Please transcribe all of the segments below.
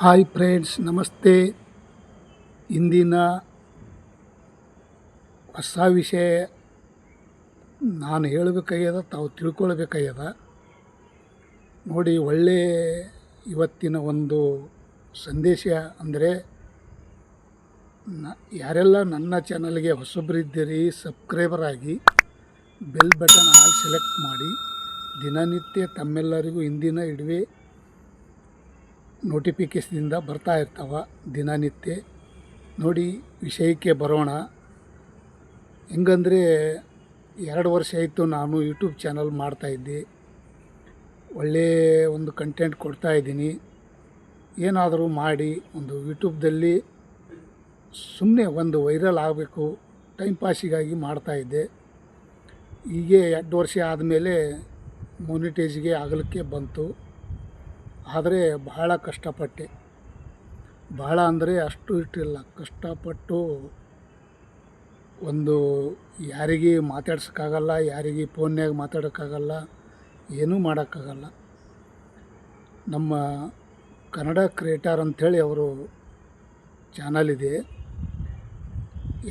Hi friends, ನಮಸ್ತೆ. ಇಂದಿನ ಹೊಸ ವಿಷಯ ನಾನು ಹೇಳಬೇಕಾಗ್ಯದ, ತಾವು ತಿಳ್ಕೊಳ್ಬೇಕಾಗ್ಯದ. ನೋಡಿ, ಒಳ್ಳೆ ಇವತ್ತಿನ ಒಂದು ಸಂದೇಶ ಅಂದರೆ, ನ, ಯಾರೆಲ್ಲ ನನ್ನ ಚಾನಲ್ಗೆ ಹೊಸಬ್ರಿದ್ದೀರಿ, ಸಬ್ಸ್ಕ್ರೈಬರ್ ಆಗಿ, ಬೆಲ್ ಬಟನ್ ಆಲ್ ಸೆಲೆಕ್ಟ್ ಮಾಡಿ. ದಿನನಿತ್ಯ ತಮ್ಮೆಲ್ಲರಿಗೂ ಇಂದಿನ ಇಡುವೆ ನೋಟಿಫಿಕೇಶನಿಂದ ಬರ್ತಾ ಇರ್ತಾವ ದಿನನಿತ್ಯ. ನೋಡಿ, ವಿಷಯಕ್ಕೆ ಬರೋಣ. ಹೆಂಗಂದರೆ, ಎರಡು ವರ್ಷ ಆಯಿತು ನಾನು ಯೂಟ್ಯೂಬ್ ಚಾನಲ್ ಮಾಡ್ತಾಯಿದ್ದೆ ಒಳ್ಳೆಯ ಒಂದು ಕಂಟೆಂಟ್ ಕೊಡ್ತಾ ಇದ್ದೀನಿ. ಏನಾದರೂ ಮಾಡಿ, ಒಂದು ಯೂಟ್ಯೂಬ್ದಲ್ಲಿ ಸುಮ್ಮನೆ ಒಂದು ವೈರಲ್ ಆಗಬೇಕು ಟೈಮ್ ಪಾಸಿಗಾಗಿ ಮಾಡ್ತಾಯಿದ್ದೆ ಹೀಗೆ ಎರಡು ವರ್ಷ ಆದಮೇಲೆ ಮೊನಿಟೈಸ್ಗೆ ಆಗಲಿಕ್ಕೆ ಬಂತು. ಆದರೆ ಬಹಳ ಕಷ್ಟಪಟ್ಟೆ. ಬಹಳ ಅಂದರೆ ಅಷ್ಟು ಇಷ್ಟಿಲ್ಲ ಕಷ್ಟಪಟ್ಟು ಒಂದು ಯಾರಿಗೆ ಮಾತಾಡ್ಸೋಕ್ಕಾಗಲ್ಲ, ಯಾರಿಗೆ ಫೋನ್ಯಾಗ ಮಾತಾಡೋಕ್ಕಾಗಲ್ಲ, ಏನೂ ಮಾಡೋಕ್ಕಾಗಲ್ಲ. ನಮ್ಮ ಕನ್ನಡ ಕ್ರಿಯೇಟರ್ ಅಂಥೇಳಿ ಅವರು ಚಾನಲ್ ಇದೆ.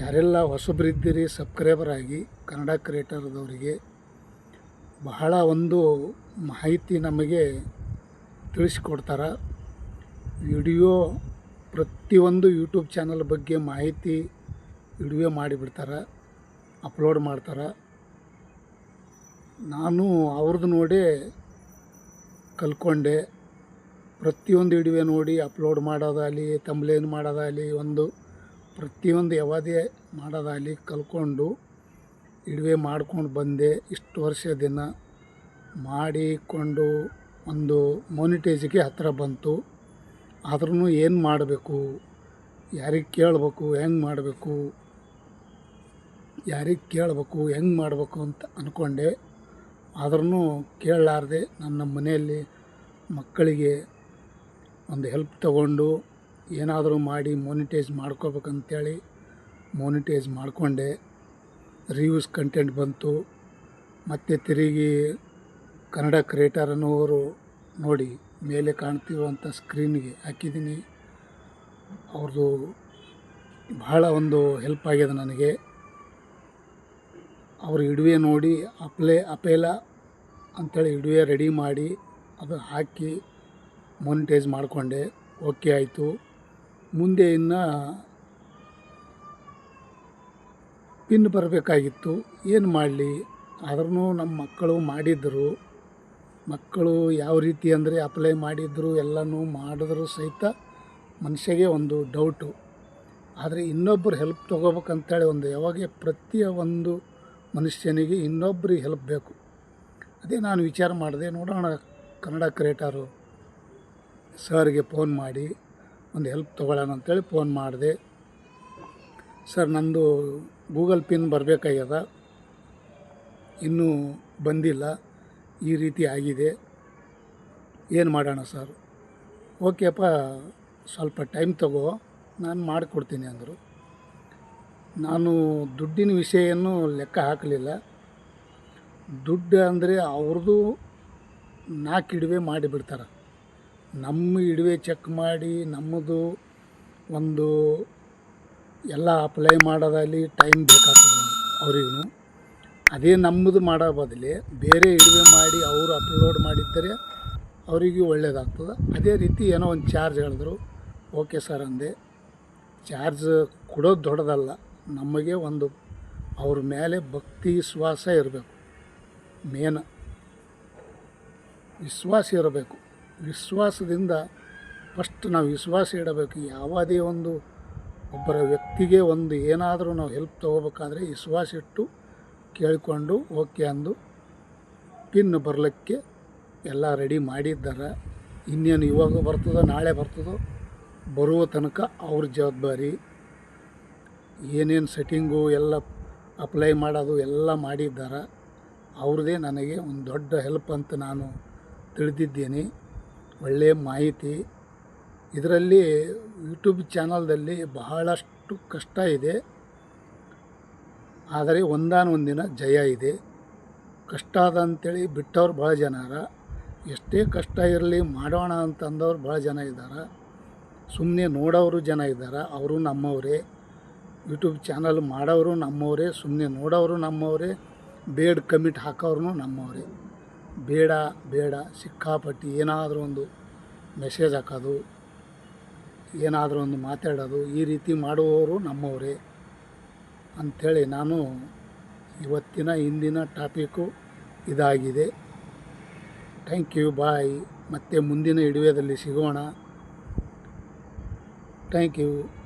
ಯಾರೆಲ್ಲ ಹೊಸಬರಿದ್ದೀರಿ, ಸಬ್ಸ್ಕ್ರೈಬರ್ ಆಗಿ ಕನ್ನಡ ಕ್ರಿಯೇಟರ್ದವರಿಗೆ ಬಹಳ ಒಂದು ಮಾಹಿತಿ ನಮಗೆ ತಿಳಿಸ್ಕೊಡ್ತಾರೆ. ವಿಡಿಯೋ ಪ್ರತಿಯೊಂದು ಯೂಟ್ಯೂಬ್ ಚಾನಲ್ ಬಗ್ಗೆ ಮಾಹಿತಿ ವಿಡಿಯೋ ಮಾಡಿಬಿಡ್ತಾರೆ, ಅಪ್ಲೋಡ್ ಮಾಡ್ತಾರೆ. ನಾನು ಅವ್ರದ್ದು ನೋಡಿ ಕಲ್ತ್ಕೊಂಡೆ ಪ್ರತಿಯೊಂದು ವಿಡಿಯೋ ನೋಡಿ, ಅಪ್ಲೋಡ್ ಮಾಡೋದಾಗಲಿ ತಂಬ್ಲೇನ್ ಮಾಡೋದಾಗಲಿ, ಒಂದು ಪ್ರತಿಯೊಂದು ಯಾವುದೇ ಮಾಡೋದಾಗಲಿ ಕಲ್ತ್ಕೊಂಡು ಇಡುವೆ ಮಾಡ್ಕೊಂಡು ಬಂದೆ. ಇಷ್ಟು ವರ್ಷ ದಿನ ಮಾಡಿಕೊಂಡು ಒಂದು ಮೋನಿಟೈಸಿಗೆ ಹತ್ತಿರ ಬಂತು. ಆದ್ರೂ ಏನು ಮಾಡಬೇಕು? ಯಾರಿಗೆ ಕೇಳಬೇಕು? ಹೆಂಗೆ ಮಾಡಬೇಕು? ಯಾರಿಗೆ ಕೇಳಬೇಕು? ಹೆಂಗೆ ಮಾಡಬೇಕು ಅಂತ ಅಂದ್ಕೊಂಡೆ ಆದ್ರೂ ಕೇಳಲಾರ್ದೆ ನನ್ನ ಮನೆಯಲ್ಲಿ ಮಕ್ಕಳಿಗೆ ಒಂದು ಹೆಲ್ಪ್ ತಗೊಂಡು ಏನಾದರೂ ಮಾಡಿ ಮೋನಿಟೈಸ್ ಮಾಡ್ಕೋಬೇಕಂತೇಳಿ ಮೋನಿಟೈಸ್ ಮಾಡಿಕೊಂಡೆ. ರಿವ್ಯೂಸ್ ಕಂಟೆಂಟ್ ಬಂತು. ಮತ್ತು ತಿರುಗಿ ಕನ್ನಡ ಕ್ರಿಯೇಟರ್ ಅನ್ನುವರು ನೋಡಿ ಮೇಲೆ ಕಾಣ್ತಿರುವಂಥ ಸ್ಕ್ರೀನ್ಗೆ ಹಾಕಿದ್ದೀನಿ. ಅವ್ರದ್ದು ಬಹಳ ಒಂದು ಹೆಲ್ಪ್ ಆಗ್ಯದ ನನಗೆ. ಅವ್ರ ಇಡುವೆ ನೋಡಿ, ಅಪ್ಲೆ, ಅಪೇಲ ಅಂಥೇಳಿ ಇಡುವೆ ರೆಡಿ ಮಾಡಿ ಅದು ಹಾಕಿ ಮೊನಿಟೈಸ್ ಮಾಡಿಕೊಂಡೆ. ಓಕೆ ಆಯಿತು. ಮುಂದೆ ಇನ್ನು ಪಿನ್ ಬರಬೇಕಾಗಿತ್ತು. ಏನು ಮಾಡಲಿ? ಆದ್ರೂ ನಮ್ಮ ಮಕ್ಕಳು ಮಾಡಿದ್ದರು ಮಕ್ಕಳು ಯಾವ ರೀತಿ ಅಂದರೆ ಅಪ್ಲೈ ಮಾಡಿದ್ರು ಎಲ್ಲನೂ ಮಾಡಿದ್ರು ಸಹಿತ ಮನುಷ್ಯಗೆ ಒಂದು ಡೌಟು ಆದರೆ ಇನ್ನೊಬ್ಬರು ಹೆಲ್ಪ್ ತೊಗೋಬೇಕಂತೇಳಿ ಒಂದು ಯಾವಾಗ ಪ್ರತಿಯ ಒಂದು ಮನುಷ್ಯನಿಗೆ ಇನ್ನೊಬ್ಬರಿಗೆ ಹೆಲ್ಪ್ ಬೇಕು. ಅದೇ ನಾನು ವಿಚಾರ ಮಾಡಿದೆ, ನೋಡೋಣ ಕನ್ನಡ ಕ್ರಿಯೇಟರು ಸರ್ಗೆ ಫೋನ್ ಮಾಡಿ, ಒಂದು ಹೆಲ್ಪ್ ತೊಗೊಳ್ಳೋಣ ಅಂತೇಳಿ ಫೋನ್ ಮಾಡಿದೆ. ಸರ್ ನಂದು ಗೂಗಲ್ ಪಿನ್ ಬರಬೇಕಾಗ್ಯದ. ಇನ್ನೂ ಬಂದಿಲ್ಲ. ಈ ರೀತಿ ಆಗಿದೆ. ಏನು ಮಾಡೋಣ ಸರ್? ಓಕೆಪ್ಪ, ಸ್ವಲ್ಪ ಟೈಮ್ ತಗೋ, ನಾನು ಮಾಡಿಕೊಡ್ತೀನಿ ಅಂದರು. ನಾನು ದುಡ್ಡಿನ ವಿಷಯನ್ನು ಲೆಕ್ಕ ಹಾಕಲಿಲ್ಲ. ದುಡ್ಡು ಅಂದರೆ ಅವ್ರದ್ದು ನಾಲ್ಕು ಇಡುವೆ ಮಾಡಿಬಿಡ್ತಾರೆ. ನಮ್ಮ ಇಡುವೆ ಚೆಕ್ ಮಾಡಿ ನಮ್ಮದು ಒಂದು ಎಲ್ಲ ಅಪ್ಲೈ ಮಾಡೋದಾಗಲಿ ಟೈಮ್ ಬೇಕಾಗ್ತದೆ ಅವರಿಗೂ. ಅದೇ ನಮ್ಮದು ಮಾಡೋ ಬದಲಿ ಬೇರೆ ಇಡುವೆ ಮಾಡಿ ಅವರು ಅಪ್ಲೋಡ್ ಮಾಡಿದ್ದರೆ ಅವರಿಗೂ ಒಳ್ಳೆಯದಾಗ್ತದೆ ಅದೇ ರೀತಿ ಏನೋ ಒಂದು ಚಾರ್ಜ್ ಹೇಳಿದ್ರು. ಓಕೆ ಸರ್ ಅಂದೆ. ಚಾರ್ಜ್ ಕೊಡೋದು ದೊಡ್ಡದಲ್ಲ. ನಮಗೆ ಒಂದು ಅವ್ರ ಮೇಲೆ ಭಕ್ತಿ ವಿಶ್ವಾಸ ಇರಬೇಕು. ಮೇನ್ ವಿಶ್ವಾಸ ಇರಬೇಕು. ವಿಶ್ವಾಸದಿಂದ ಫಸ್ಟ್ ನಾವು ವಿಶ್ವಾಸ ಇಡಬೇಕು. ಯಾವುದೇ ಒಂದು ಒಬ್ಬರ ವ್ಯಕ್ತಿಗೆ ಒಂದು ಏನಾದರೂ ನಾವು ಹೆಲ್ಪ್ ತೊಗೋಬೇಕಾದ್ರೆ ವಿಶ್ವಾಸ ಇಟ್ಟು ಕೇಳಿಕೊಂಡು ಓಕೆ ಅಂದು ಪಿನ್ ಬರಲಿಕ್ಕೆ ಎಲ್ಲ ರೆಡಿ ಮಾಡಿದ್ದಾರೆ. ಇನ್ನೇನು ಇವಾಗ ಬರ್ತದೋ ನಾಳೆ ಬರ್ತದೋ ಬರುವ ತನಕ ಅವ್ರ ಜವಾಬ್ದಾರಿ. ಏನೇನು ಸೆಟ್ಟಿಂಗು ಎಲ್ಲ ಅಪ್ಲೈ ಮಾಡೋದು ಎಲ್ಲ ಮಾಡಿದ್ದಾರೆ. ಅವ್ರದ್ದೇ ನನಗೆ ಒಂದು ದೊಡ್ಡ ಹೆಲ್ಪ್ ಅಂತ ನಾನು ತಿಳಿದಿದ್ದೇನೆ. ಒಳ್ಳೆಯ ಮಾಹಿತಿ. ಇದರಲ್ಲಿ ಯೂಟ್ಯೂಬ್ ಚಾನಲ್ದಲ್ಲಿ ಬಹಳಷ್ಟು ಕಷ್ಟ ಇದೆ. ಆದರೆ ಒಂದಾನ ಒಂದಿನ ಜಯ ಇದೆ. ಕಷ್ಟ ಅದ ಅಂತೇಳಿ ಬಿಟ್ಟವ್ರು ಭಾಳ ಜನ ಅರ ಎಷ್ಟೇ ಕಷ್ಟ ಇರಲಿ ಮಾಡೋಣ ಅಂತಂದವ್ರು ಭಾಳ ಜನ ಇದ್ದಾರೆ ಸುಮ್ಮನೆ ನೋಡೋರು ಜನ ಇದ್ದಾರೆ ಅವರು ನಮ್ಮವರೇ. ಯೂಟ್ಯೂಬ್ ಚಾನಲ್ ಮಾಡೋರು ನಮ್ಮವರೇ. ಸುಮ್ಮನೆ ನೋಡೋರು ನಮ್ಮವರೇ. ಬೇಡ್ ಕಮಿಟ್ ಹಾಕೋರು ನಮ್ಮವರೇ. ಬೇಡ ಬೇಡ, ಸಿಕ್ಕಾಪಟ್ಟಿ ಏನಾದರೂ ಒಂದು ಮೆಸೇಜ್ ಹಾಕೋದು, ಏನಾದರೂ ಒಂದು ಮಾತಾಡೋದು ಈ ರೀತಿ ಮಾಡುವವರು ನಮ್ಮವರೇ. ಅಂಥೇಳಿ ನಾನು ಇವತ್ತಿನ ಇಂದಿನ ಟಾಪಿಕ್ಕು ಇದಾಗಿದೆ. Thank you, bye. ಮತ್ತೆ ಮುಂದಿನ ವಿಡಿಯೋದಲ್ಲಿ ಸಿಗೋಣ. Thank you.